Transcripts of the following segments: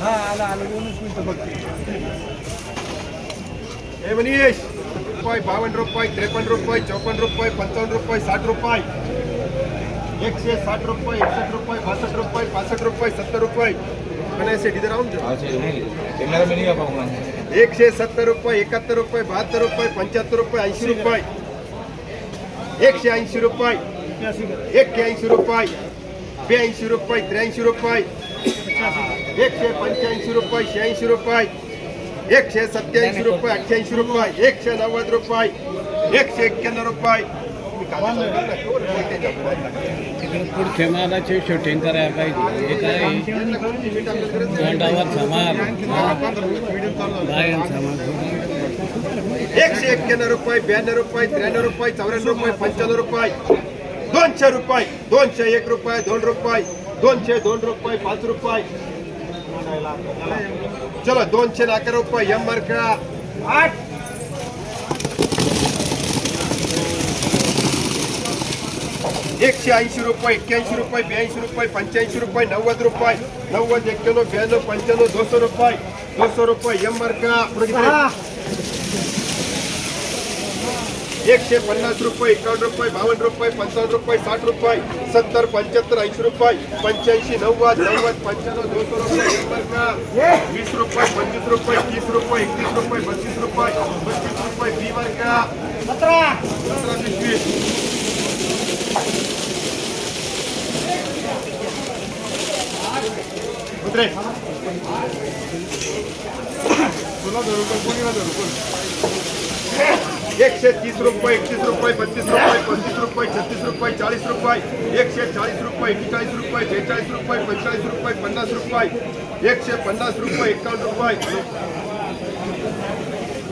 हा आला आला दोनच मिनिटं बघते हे मनीष रुपये बावन्न रुपये त्रेपन्न रुपये चौपन्न रुपये पंचावन्न रुपये साठ रुपये। एकशे साठ रुपये एकसष्ट रुपये बासष्ट रुपये पासष्ट रुपये सत्तर रुपये। नहीं आ पाऊँगा एकशे सत्तर रुपये रुपये बहात्तर रुपये पंच्याहत्तर रुपये। ब्याऐंशी रुपये त्र्याऐंशी रुपये. एकशे पंच्याऐंशी रुपये शहाऐंशी रुपये. एकशे सत्याऐंशी रुपये अठ्ठ्याऐंशी रुपये. एकशे नव्वद रुपये. एकशे एक्क्याण्णव रुपये. पुढच्या मालाचे शूटिंग करायला पाहिजे. हे काय? तोंडावर समार बायन समार एकशे एक्क्याण्णव रुपये ब्याण्णव रुपये त्र्याण्णव रुपये चौऱ्याण्णव रुपये पंच्याण्णव रुपये. दोनशे रुपये दोनशे एक रुपये दोन रुपये दोनशे दोन रुपये पाच रुपये. चलो दोनशे अकरा रुपये एम का आठ. एकशे ऐंशी रुपये एक्क्याऐंशी रुपये ब्याऐंशी रुपये पंच्याऐंशी रुपये नव्वद रुपये. नव्वद एक्क्याण्णव ब्याण्णव पंच्याण्णव दोनशे रुपये. दोनशे रुपये एम का एकशे पन्नास रुपये एकावन्न रुपये बावन्न रुपये पंचावन्न रुपये साठ रुपये सत्तर पंच्याहत्तर ऐंशी रुपये पंच्याऐंशी नव्वद नव्वद पंच्याण्णव दोनशे रुपये एक वीस रुपये पंचवीस रुपये तीस रुपये एकतीस रुपये बत्तीस रुपये पस्तीस रुपये बी मार्क सतरा! सतरा वीस उतरे तुला धरू एकशे तीस रुपये एकतीस रुपये बत्तीस रुपये पस्तीस रुपये, छत्तीस रुपये चाळीस रुपये एकशे चाळीस रुपये एक्केचाळीस रुपये बेचाळीस रुपये पंचेचाळीस रुपये, पन्नास रुपये एकशे पन्नास रुपये एकावन्न रुपये।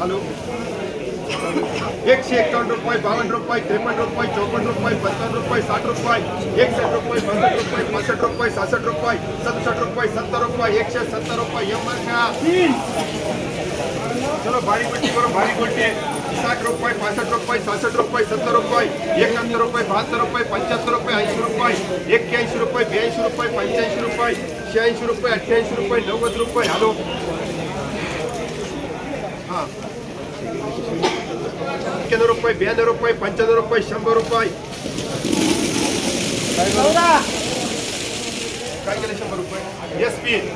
हॅलो? एकशे एकावन्न रुपये बावन्न रुपये त्रेपन्न रुपये चौपन्न रुपये पंचावन्न रुपये, साठ रुपये एकसष्ट रुपये बासष्ट रुपये पासष्ट रुपये सहासष्ट रुपये सदुसष्ट रुपये, सत्तर रुपये एकशे सत्तर रुपये एम चलो, भारी पट्टी करो, भारी पट्टी साठ रुपये पासष्ट रुपये सहासष्ट रुपये, सत्तर रुपये एकाहत्तर रुपये, बहात्तर रुपये, पंच्याहत्तर रुपये, ऐंशी रुपये, एक्क्याऐंशी रुपये, ब्याऐंशी रुपये, पंच्याऐंशी रुपये, शहाऐंशी रुपये, अठ्ठ्याऐंशी रुपये, नव्वद रुपये, हॅलो. हाँ. एक्क्याण्णव रुपये, ब्याण्णव रुपये, पंच्याण्णव रुपये, शंभर रुपये. काय रुपये? S P.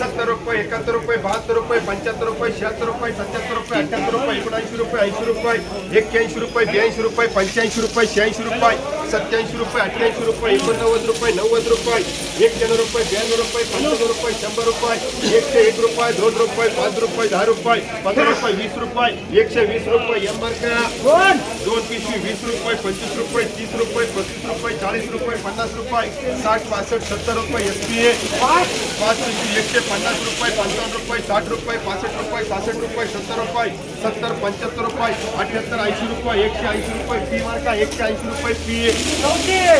सत्तर रुपये, एकाहत्तर रुपये, बहात्तर रुपये, पंच्याहत्तर रुपये, शहात्तर रुपये, सत्याहत्तर रुपये अठ्ठ्याहत्तर रुपये, एकोणऐंशी रुपये, ऐंशी रुपये एक्क्याऐंशी रुपये, ब्याऐंशी रुपये, पंच्याऐंशी रुपये, शहाऐंशी रुपये. सत्याऐंशी रुपये अठ्ठ्याऐंशी रुपये एकोणनव्वद रुपये नव्वद रुपये एक एक्क्याण्णव रुपये ब्याण्णव रुपये पंच्याण्णव रुपये शंभर रुपये एकशे एक रुपये दोन रुपये पाच रुपये दहा रुपये पंधरा रुपये वीस रुपये एकशे वीस रुपये एम मार्क दोन पिशवी वीस रुपये पंचवीस रुपये तीस रुपये पस्तीस रुपये चाळीस रुपये पन्नास रुपये साठ पासष्ट सत्तर रुपये एस पी ए पाच पिशवी एकशे पन्नास रुपये पंचावन्न रुपये साठ रुपये पासष्ट रुपये सहासष्ट रुपये सत्तर रुपये सत्तर पंच्याहत्तर रुपये अठ्याहत्तर ऐंशी रुपये एकशे ऐंशी रुपये पी मार्का एकशे ऐंशी रुपये पी ए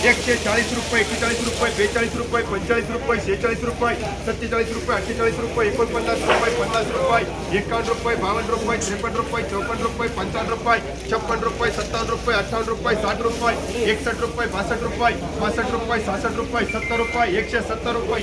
एकशे चाळीस रुपये एक्केचाळीस रुपये बेचाळीस रुपये पंचेचाळीस रुपये शेहेचाळीस रुपये सत्तेचाळीस रुपये अठ्ठेचाळीस रुपये, एकोणपन्नास रुपये, पन्नास रुपये, एकावन्न रुपये, बावन्न रुपये, त्रेपन्न रुपये, चौपन्न रुपये, पंचावन्न रुपये, छप्पन्न रुपये, सत्तावन्न रुपये, अठ्ठावन्न रुपये, साठ रुपये एकसष्ट रुपये बासष्ट रुपये पासष्ट रुपये सहासष्ट रुपये, सत्तर रुपये एकशे सत्तर रुपये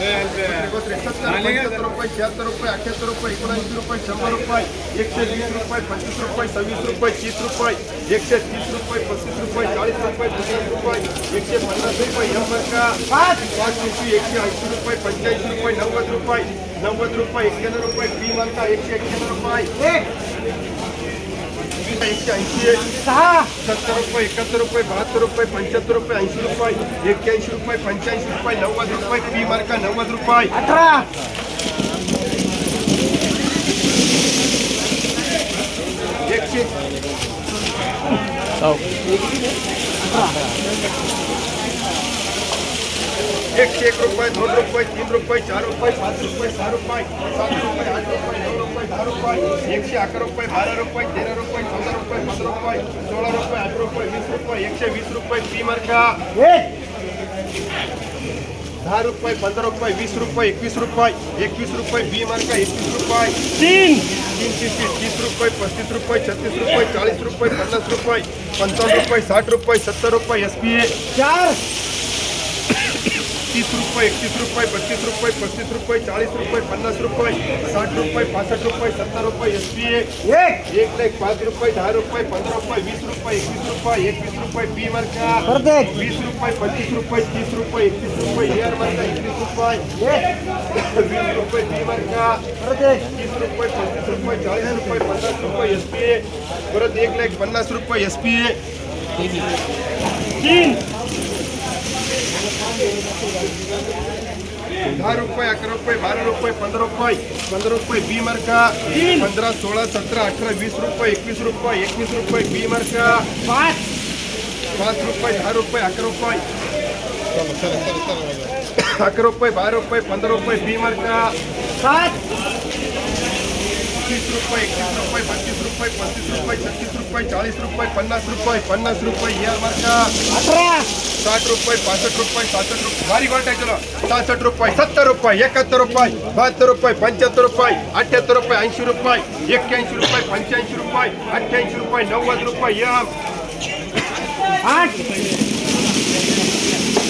पिशवी सत्तर पंच्याहत्तर रुपये शहात्तर रुपये अठ्याहत्तर रुपये एकोणऐंशी रुपये शंभर रुपये एकशे वीस रुपये पंचवीस रुपये सव्वीस रुपये तीस रुपये एकशे तीस रुपये पस्तीस रुपये चाळीस रुपये पन्नास रुपये एकशे पन्नास रुपये एम का पाच पाच पिशवी एकशे ऐंशी रुपये पंच्याऐंशी रुपये नव्वद रुपये नव्वद रुपये एक्क्याण्णव रुपये बी मार्का एकशे एक्क्याण्णव रुपये एकशे ऐंशी सहा सत्तर रुपये एकाहत्तर रुपये बहात्तर रुपये पंच्याहत्तर रुपये ऐंशी रुपये एक्क्याऐंशी रुपये पंच्याऐंशी रुपये नव्वद रुपये पी मार्का नव्वद रुपये अठरा एकशे एकशे एक रुपये दोन रुपये तीन रुपये चार रुपये पाच रुपये सहा रुपये सात रुपये आठ रुपये नऊ रुपये दहा रुपये एकशे अकरा रुपये बारा रुपये तेरा रुपये चौदा रुपये पंधरा रुपये सोळा रुपये आठ रुपये वीस रुपये एकशे वीस रुपये पी मार्का दहा रुपये पंधरा रुपये वीस रुपये एकवीस रुपये एकवीस रुपये बी मार्का एकवीस रुपये। तीन। तीन तीस तीस तीस रुपये पस्तीस रुपये छत्तीस रुपये चाळीस रुपये पन्नास रुपये पंचावन्न रुपये साठ रुपये सत्तर रुपये एस पी ए चार। तीस रुपये एकतीस रुपये बत्तीस रुपये पस्तीस रुपये चाळीस रुपये पन्नास रुपये साठ रुपये पासष्ट रुपये सत्तर रुपये एस पी एक लाख पाच रुपये दहा रुपये पंधरा रुपये वीस रुपये एकवीस रुपये एकवीस रुपये बी एक. वीस रुपये पंचवीस रुपये तीस रुपये एकतीस रुपये एअर मार्का एकवीस रुपये वीस रुपये बी एक. तीस रुपये पस्तीस रुपये चाळीस रुपये पन्नास रुपये एस पी ए परत एक लाख पन्नास रुपये एस पी ए तीन. दहा रुपये अकरा रुपये बारा रुपये पंधरा रुपये पंधरा रुपये बी मार्का पंधरा सोळा सतरा अठरा वीस रुपये एकवीस रुपये एकवीस रुपये बी मार्का पाच पाच रुपये दहा रुपये अकरा रुपये अकरा रुपये बारा रुपये पंधरा रुपये बी मार्का सात तीस रुपये एकतीस रुपये बत्तीस रुपये पस्तीस रुपये, छत्तीस रुपये चाळीस रुपये, पन्नास रुपये पन्नास रुपये एअर मार्का साठ रुपये पासष्ट रुपये सासष्ट रुपये, भारी गोल्ट चलो सहासष्ट रुपये, सत्तर रुपये एकाहत्तर रुपये, बहात्तर रुपये पंच्याहत्तर रुपये अठ्ठ्याहत्तर रुपये ऐंशी रुपये एक्क्याऐंशी रुपये पंच्याऐंशी रुपये अठ्ठ्याऐंशी रुपये नव्वद रुपये आठ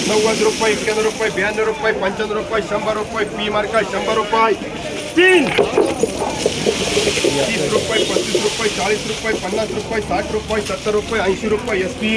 नव्वद रुपये एक्क्याण्णव रुपये ब्याण्णव रुपये पंच्याण्णव रुपये शंभर रुपये, पी मार्का शंभर रुपये, तीन तीस रुपये पस्तीस रुपये चाळीस रुपये, पन्नास रुपये, साठ रुपये, सत्तर रुपये, ऐंशी रुपये एस पी